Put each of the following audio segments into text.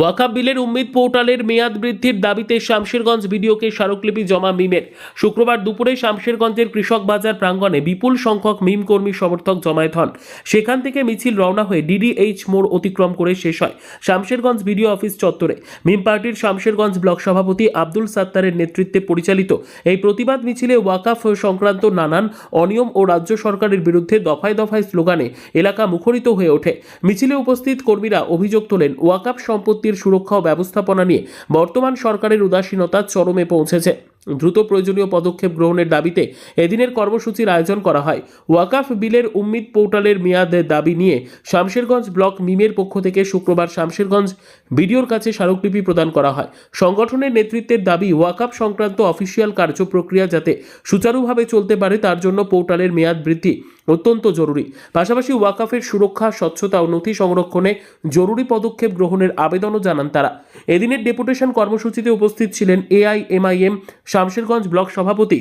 ওয়াকাব বিলের উম্মিদ পোর্টালের মেয়াদ বৃদ্ধির দাবিতে শামশেরগঞ্জ ভিডিওকে স্মারকলিপি জমা মিমের। শুক্রবার দুপুরে শামশেরগঞ্জের কৃষক বাজার প্রাঙ্গণে বিপুল সংখ্যক মিম কর্মী সমর্থক জমায়েত হন। সেখান থেকে মিছিল রওনা হয়ে ডিডিএইচ মোড় অতিক্রম করে শেষ হয় শামশেরগঞ্জ ভিডিও অফিস চত্বরে। মিম পার্টির শামশেরগঞ্জ ব্লক সভাপতি আব্দুল সাত্তারের নেতৃত্বে পরিচালিত এই প্রতিবাদ মিছিলে ওয়াকাফ সংক্রান্ত নানান অনিয়ম ও রাজ্য সরকারের বিরুদ্ধে দফায় দফায় স্লোগানে এলাকা মুখরিত হয়ে ওঠে। মিছিলে উপস্থিত কর্মীরা অভিযোগ তোলেন, ওয়াকাফ সম্পত্তির সুরক্ষা ও ব্যবস্থাপনা নিয়ে বর্তমান সরকারের উদাসীনতা চরমে পৌঁছেছে। দ্রুত প্রয়োজনীয় পদক্ষেপ গ্রহণের দাবিতে এদিনের কর্মসূচির আয়োজন করা হয়। ওয়াকাফ বিলের উম্মিদ পোর্টালের মেয়াদের দাবি নিয়ে শামশেরগঞ্জ ব্লক মিমের পক্ষ থেকে শুক্রবার শামশেরগঞ্জ বিডিওর কাছে স্মারকলিপি প্রদান করা হয়। সংগঠনের নেতৃত্বের দাবি, ওয়াকাফ সংক্রান্ত অফিসিয়াল কার্যপ্রক্রিয়া যাতে সুচারুভাবে চলতে পারে তার জন্য পোর্টালের মেয়াদ বৃদ্ধি অত্যন্ত জরুরি। পাশাপাশি ওয়াকাফের সুরক্ষা, স্বচ্ছতা ও নথি সংরক্ষণে জরুরি পদক্ষেপ গ্রহণের আবেদনও জানান তারা। এদিনের ডেপুটেশন কর্মসূচিতে উপস্থিত ছিলেন এআইএমআইএম শামশেরগঞ্জ ব্লক সভাপতি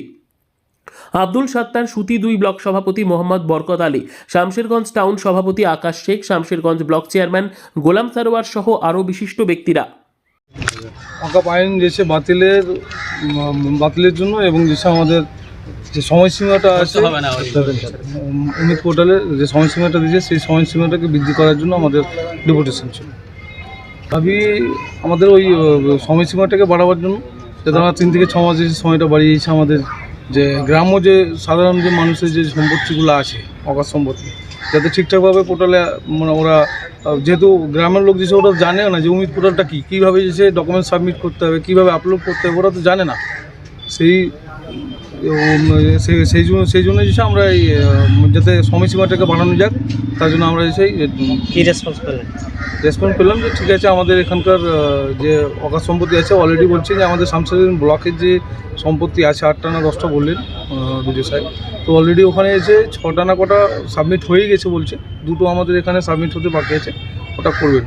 আব্দুল সাত্তার সুতি দুই ব্লক সভাপতি মোহাম্মদ বরকত আলী শামশেরগঞ্জ টাউন সভাপতি আকাশ শেখ শামশেরগঞ্জ ব্লক চেয়ারম্যান গোলাম সারোয়ার সহ আরও বিশিষ্ট ব্যক্তিরা। অকাপ আইন যেছে বাতিলের বাতিলের জন্য এবং যেসব আমাদের যে সময়সীমাটা আছে অমিত পোর্টালে যে সময়সীমাটা দিয়েছে সেই সময়সীমাটাকে বৃদ্ধি করার জন্য আমাদের ডেপুটেশন ছিল। দাবি আমাদের ওই সময়সীমাটাকে বাড়াবার জন্য যাতে আমরা তিন থেকে ছ মাসের সময়টা বাড়িয়েছে আমাদের, যে গ্রাম্য যে সাধারণ যে মানুষের যে সম্পত্তিগুলো আছে, অগাধ সম্পত্তি, যাতে ঠিকঠাকভাবে পোর্টালে মানে ওরা যেহেতু গ্রামের লোক যেসব ওরা জানেও না যে উমিদ পোর্টালটা কী, কীভাবে যে ডকুমেন্ট সাবমিট করতে হবে, কীভাবে আপলোড করতে হবে, ওরা তো জানে না। সেই সেই- সেই জন্য সেই জন্য যেসে আমরা এই যাতে সময়সীমাটাকে বাড়ানো যাক তার জন্য আমরা এসে কি রেসপন্স পেলেন রেসপন্স পেলাম যে ঠিক আছে আমাদের এখানকার যে অকাশ সম্পত্তি আছে অলরেডি বলছে যে আমাদের শামসাদিন ব্লকের যে সম্পত্তি আছে আটটা না দশটা বললেন বিজয় সাহেব তো অলরেডি ওখানে এসে ছটা না কটা সাবমিট হয়ে গেছে বলছে দুটো আমাদের এখানে সাবমিট হতে বাকি আছে ওটা করবেন।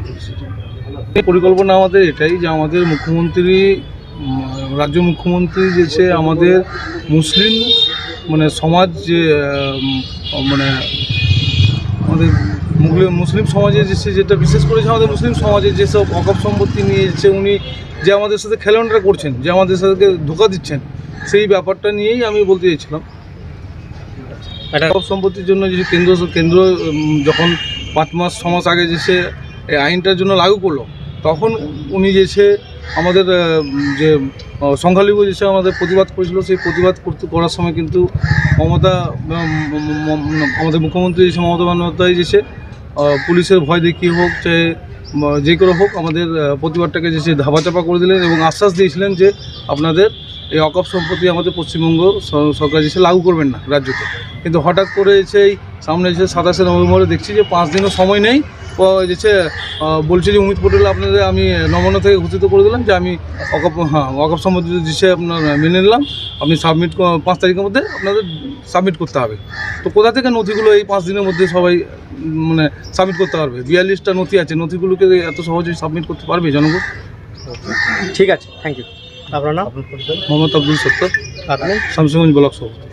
পরিকল্পনা আমাদের এটাই যে আমাদের মুখ্যমন্ত্রী রাজ্য মুখ্যমন্ত্রী যে সে আমাদের মুসলিম মানে সমাজ যে মানে আমাদের মুগলি মুসলিম সমাজে যে সে যেটা বিশেষ করে যে আমাদের মুসলিম সমাজে যেসব অকপ সম্পত্তি নিয়ে যে উনি যে আমাদের সাথে খেলানোটা করছেন যে আমাদের সাথে ধোকা দিচ্ছেন সেই ব্যাপারটা নিয়েই আমি বলতে চাইছিলাম অকপ সম্পত্তির জন্য যে কেন্দ্র কেন্দ্র যখন পাঁচ মাস ছ মাস আগে যে সে এই আইনটার জন্য লাগু করল তখন উনি যে সে আমাদের যে সংখ্যালঘু যে সে আমাদের প্রতিবাদ করেছিল, সেই প্রতিবাদ করতে করার সময় কিন্তু মমতা আমাদের মুখ্যমন্ত্রী যে মমতা বন্দ্যোপাধ্যায় যে পুলিশের ভয় দেখিয়ে হোক চাই যে করে হোক, আমাদের প্রতিবাদটাকে যে সে ধাপাচাপা করে দিলেন এবং আশ্বাস দিয়েছিলেন যে আপনাদের এই অকপ সম্পত্তি আমাদের পশ্চিমবঙ্গ সরকার এসে লাগু করবেন না রাজ্যকে। কিন্তু হঠাৎ করে এসে সামনে এসে সাতাশে নভেম্বরে দেখছি যে পাঁচ দিনও সময় নেই আহ, বলছে যে অমিত পটেল আপনাদের আমি নমনা থেকে ঘোষিত করে দিলাম যে আমি অকপ হ্যাঁ অকপ সম্পত্তি দিচ্ছে আপনার মেনে নিলাম আপনি সাবমিট পাঁচ তারিখের মধ্যে আপনাদের সাবমিট করতে হবে। তো কোথা থেকে নথিগুলো এই পাঁচ দিনের মধ্যে সবাই মানে সাবমিট করতে পারবে? বিয়াল্লিশটা নথি আছে নথিগুলোকে এত সহজে সাবমিট করতে পারবে জনগণ? ঠিক আছে থ্যাংক ইউ আপনার নাম? মোহাম্মদ আব্দুল সত্তর। আপনি? শামসুগঞ্জ ব্লক সভাপতি।